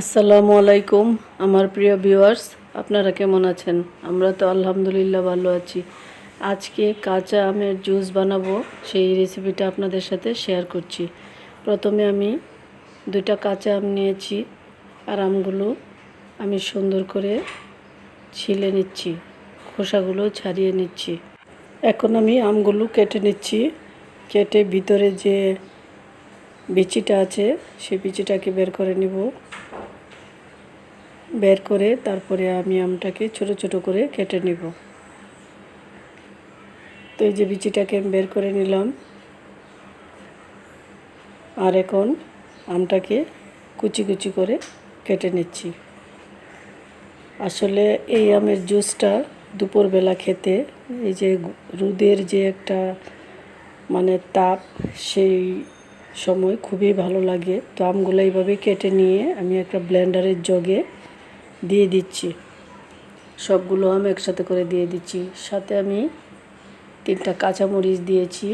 আসসালামু আলাইকুম, আমার প্রিয় ভিউয়ার্স, আপনারা কেমন আছেন? আমরা তো আলহামদুলিল্লাহ ভালো আছি। আজকে কাঁচা আমের জুস বানাবো, সেই রেসিপিটা আপনাদের সাথে শেয়ার করছি। প্রথমে আমি দুইটা কাঁচা আম নিয়েছি, আর আমগুলো আমি সুন্দর করে ছিলে নিচ্ছি, খোসাগুলো ছাড়িয়ে নিচ্ছি। এখন আমি আমগুলো কেটে নিচ্ছি, কেটে ভিতরে যে বিচিটা আছে, সেই বিচিটাকে বের করে নিব। বের করে তারপরে আমি আমটাকে ছোট ছোট করে কেটে নিব। তো এই যে বিচিটাকে আমি বের করে নিলাম। আর এখন আমটাকে কুচি কুচি করে কেটে নিচ্ছি। আসলে এই আমের জুসটা দুপুরবেলা খেতে এই যে রোদের যে একটা মানে তাপ সেই সময় খুবই ভালো লাগে। তো আমগুলো এইভাবে কেটে নিয়ে আমি একটা ব্লেন্ডারের জগে দিয়ে দিচ্ছি। সবগুলো আম একসাথে করে দিয়ে দিচ্ছি। সাথে আমি তিনটা কাঁচামরিচ দিয়েছি।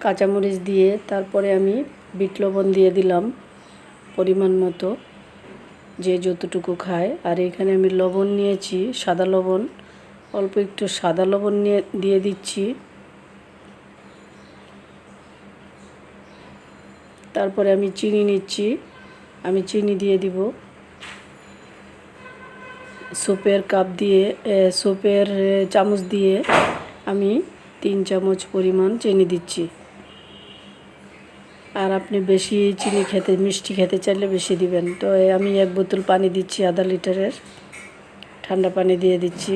কাঁচামরিচ দিয়ে তারপরে আমি বিট লবণ দিয়ে দিলাম পরিমাণ মতো, যে যতটুকু খায়। আর এখানে আমি লবণ নিয়েছি, সাদা লবণ। অল্প একটু সাদা লবণ নিয়ে, দিয়ে দিচ্ছি। তারপরে আমি চিনি নিচ্ছি। আমি চিনি দিয়ে দিব। সুপের কাপ দিয়ে সুপের চামচ দিয়ে আমি তিন চামচ পরিমাণ চিনি দিচ্ছি। আর আপনি বেশি চিনি খেতে, মিষ্টি খেতে চাইলে বেশি দিবেন। তো আমি এক বোতল পানি দিচ্ছি, আধা লিটারের ঠান্ডা পানি দিয়ে দিচ্ছি।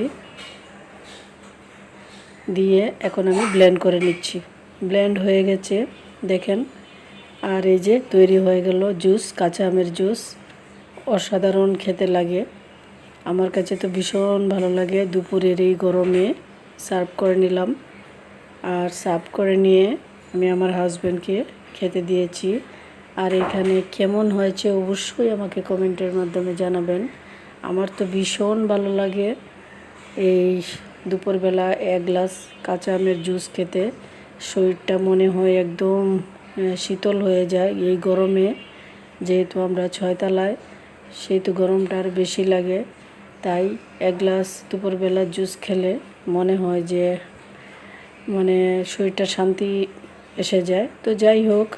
দিয়ে এখন আমি ব্লেন্ড করে নিচ্ছি। ব্লেন্ড হয়ে গেছে, দেখেন। আর এই যে তৈরি হয়ে গেল জুস, কাঁচা আমের জুস। অসাধারণ খেতে লাগে। আমার কাছে তো ভীষণ ভালো লাগে। দুপুরের এই গরমে সার্ভ করে নিলাম। আর সার্ভ করে নিয়ে আমি আমার হাজব্যান্ডকে খেতে দিয়েছি। আর এখানে কেমন হয়েছে অবশ্যই আমাকে কমেন্টের মাধ্যমে জানাবেন। আমার তো ভীষণ ভালো লাগে এই দুপুরবেলা এক গ্লাস কাঁচা আমের জুস খেতে। শরীরটা মনে হয় একদম শীতল হয়ে যায় এই গরমে। যেহেতু আমরা ছয়তলায়, সেহেতু গরমটা আর বেশি লাগে। তাই এক গ্লাস দুপুরবেলা জুস খেলে মনে হয় যে মানে শরীরটা শান্তি এসে যায়। তো যাই হোক,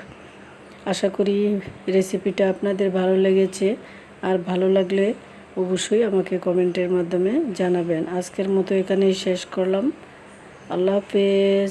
আশা করি রেসিপিটা আপনাদের ভালো লেগেছে। আর ভালো লাগলে অবশ্যই আমাকে কমেন্টের মাধ্যমে জানাবেন। আজকের মতো এখানেই শেষ করলাম। আল্লাহ হাফেজ।